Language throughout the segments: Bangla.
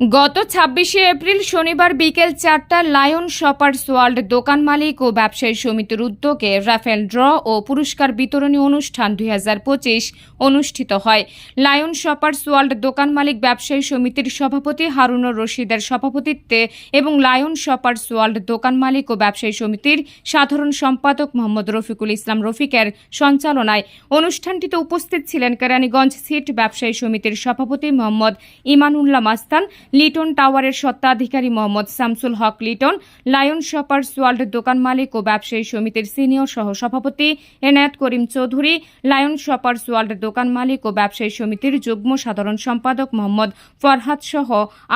গত ছাব্বিশে এপ্রিল শনিবার বিকেল চারটা লায়ন শপার্স ওয়ার্ল্ড দোকান মালিক ও ব্যবসায়ী সমিতির উদ্যোগে রাফেল ড্র ও পুরস্কার বিতরণী অনুষ্ঠান দুই হাজার পঁচিশ অনুষ্ঠিত হয়। লায়ন শপার্স ওয়ার্ল্ড দোকান মালিক ব্যবসায়ী সমিতির সভাপতি হারুনুর রশিদের সভাপতিত্বে এবং লায়ন শপার্স ওয়ার্ল্ড দোকান মালিক ও ব্যবসায়ী সমিতির সাধারণ সম্পাদক মোহাম্মদ রফিকুল ইসলাম রফিকের সঞ্চালনায় অনুষ্ঠানটিতে উপস্থিত ছিলেন কেরানীগঞ্জ সিট ব্যবসায়ী সমিতির সভাপতি মোহাম্মদ ইমানুল্লাহ মাস্তান লিটন টাওয়ারের স্বত্বাধিকারী Mohammad Shamsul Haque Liton, lion shoppers world দোকান মালিক ও ব্যবসায়ী সমিতির সিনিয়র সহ সভাপতি Enayet Karim Chowdhury, lion shoppers world দোকান মালিক ও ব্যবসায়ী সমিতির যুগ্ম সাধারণ সম্পাদক মোহাম্মদ ফরহাদ সহ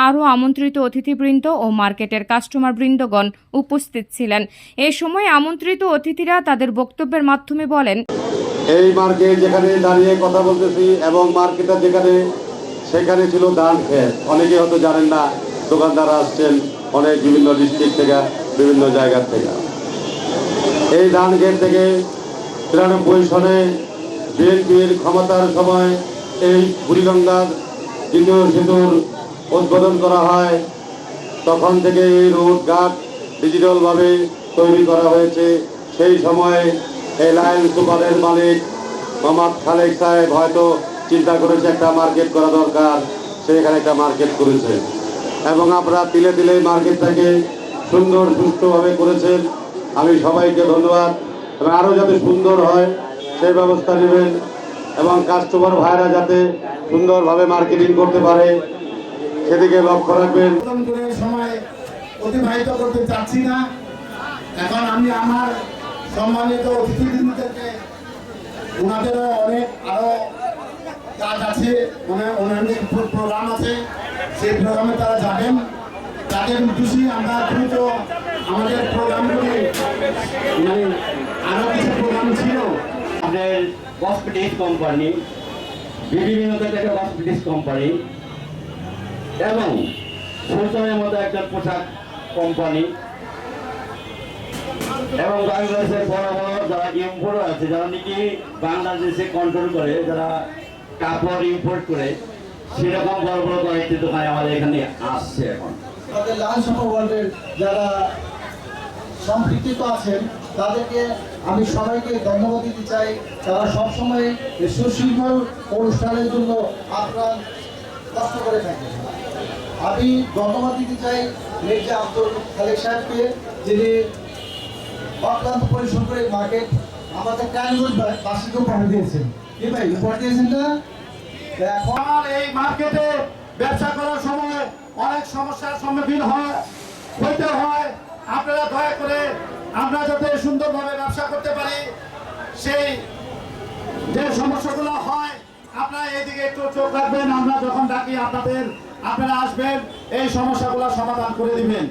আরও আমন্ত্রিত অতিথিবৃন্দ ও মার্কেটের কাস্টমার বৃন্দগণ উপস্থিত ছিলেন। এ সময় আমন্ত্রিত অতিথিরা তাদের বক্তব্যের মাধ্যমে বলেন, এই মার্কেট যেখানে দাঁড়িয়ে কথা বলতেছি এবং মার্কেটটা যেখানে সেখানে ছিল ধান ক্ষেত অনেকে হয়তো জানেন না দোকানদার আসছেন অনেক বিভিন্ন ডিস্ট্রিক্ট থেকে, বিভিন্ন জায়গার থেকে। এই ধান ক্ষেত থেকে তিরানব্বই সনে বিএনপির ক্ষমতার সময় এই বুড়িগঙ্গার দ্বিতীয় সেতুর উদ্বোধন করা হয়। তখন থেকে এই রোড ঘাট ডিজিটালভাবে তৈরি করা হয়েছে। সেই সময়ে এই লায়ন সুপারের মালিক মোহাম্মদ খালেক সাহেব হয়তো চিন্তা করেছে একটা মার্কেট করা দরকার সেখানে একটা মার্কেট করেছে। এবং আপনারা তিলে তিলে মার্কেটটাকে সুন্দর, সুষ্ঠুভাবে করেছেন। আমি সবাইকে ধন্যবাদ। এবং আরও যাতে সুন্দর হয়, সেই ব্যবস্থা নেবেন। এবং কাস্টমার ভাইরা যাতে সুন্দরভাবে মার্কেটিং করতে পারে, সেদিকে লক্ষ্য রাখবেন। অতিবাহিত করতে চাচ্ছি না। এখন আমি আমার সম্মানিত অতিথিবৃন্দদেরকে ওনাদেরও অনেক আরও কাজ আছে মানে প্রোগ্রাম আছে, সেই প্রোগ্রামে তারা যাবেন। তাদের উদ্দেশ্যে আমরা দ্রুত আমাদের প্রোগ্রামগুলি মানে আরও কিছু প্রোগ্রাম ছিল। আমাদের কসমেটিক্স কোম্পানি বিভিন্ন থেকে কোম্পানি এবং সুলতানের মতো একটা পোশাক কোম্পানি এবং বাংলাদেশের বড় বড় যারা ইম্পোর্ট আছে, যারা নাকি বাংলাদেশে কন্ট্রোল করে, যারা কাপড় ইম্পোর্ট করে সেরকম বড় বড় কয়েকটি দোকান আমাদের এখানে আসছে এখন। তাদের লাল ওয়ার্ল্ডের যারা সম্পৃক্ত আছেন, তাদেরকে আমি সবাইকে ধন্যবাদ দিতে চাই। তারা সবসময় সুশৃঙ্খল অনুষ্ঠানের জন্য আপ্রাণ কষ্ট করে থাকেন আমি ধন্যবাদ দিতে চাই মির্জা আব্দুল খালেক সাহেবকে, যিনি অক্লান্ত পরিশ্রম করে মার্কেট আমাদের কানগঞ্জ বাসীকে উপহার দিয়েছেন। কি এই মার্কেটে ব্যবসা করার সময় অনেক সমস্যার সম্মুখীন হয়, হইতে হয়। আপনারা দয়া করে আমরা যাতে সুন্দরভাবে ব্যবসা করতে পারি, সেই যে সমস্যাগুলো হয়, আপনারা এইদিকে একটু চোখ রাখবেন। আমরা যখন ডাকি, আপনাদের, আপনারা আসবেন, এই সমস্যাগুলো সমাধান করে দিবেন।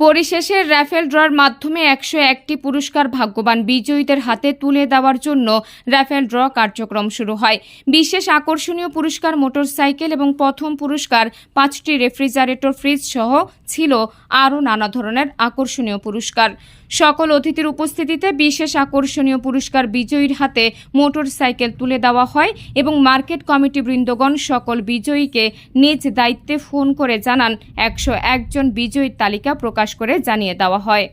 পরিশেষে র্যাফেল ড্রর মাধ্যমে একশো একটি পুরস্কার ভাগ্যবান বিজয়ীদের হাতে তুলে দেওয়ার জন্য র্যাফেল ড্র কার্যক্রম শুরু হয়। বিশেষ আকর্ষণীয় পুরস্কার মোটরসাইকেল এবং প্রথম পুরস্কার পাঁচটি রেফ্রিজারেটর, ফ্রিজ সহ ছিল আরও নানা ধরনের আকর্ষণীয় পুরস্কার। সকল অতিথির উপস্থিতিতে বিশেষ আকর্ষণীয় পুরস্কার বিজয়ীর হাতে মোটরসাইকেল তুলে দেওয়া হয় এবং মার্কেট কমিটি বৃন্দগণ সকল বিজয়ীকে নিজ দায়িত্বে ফোন করে জানান, একশো একজন বিজয়ীর তালিকা প্রকাশ করে জানিয়ে দেওয়া হয়।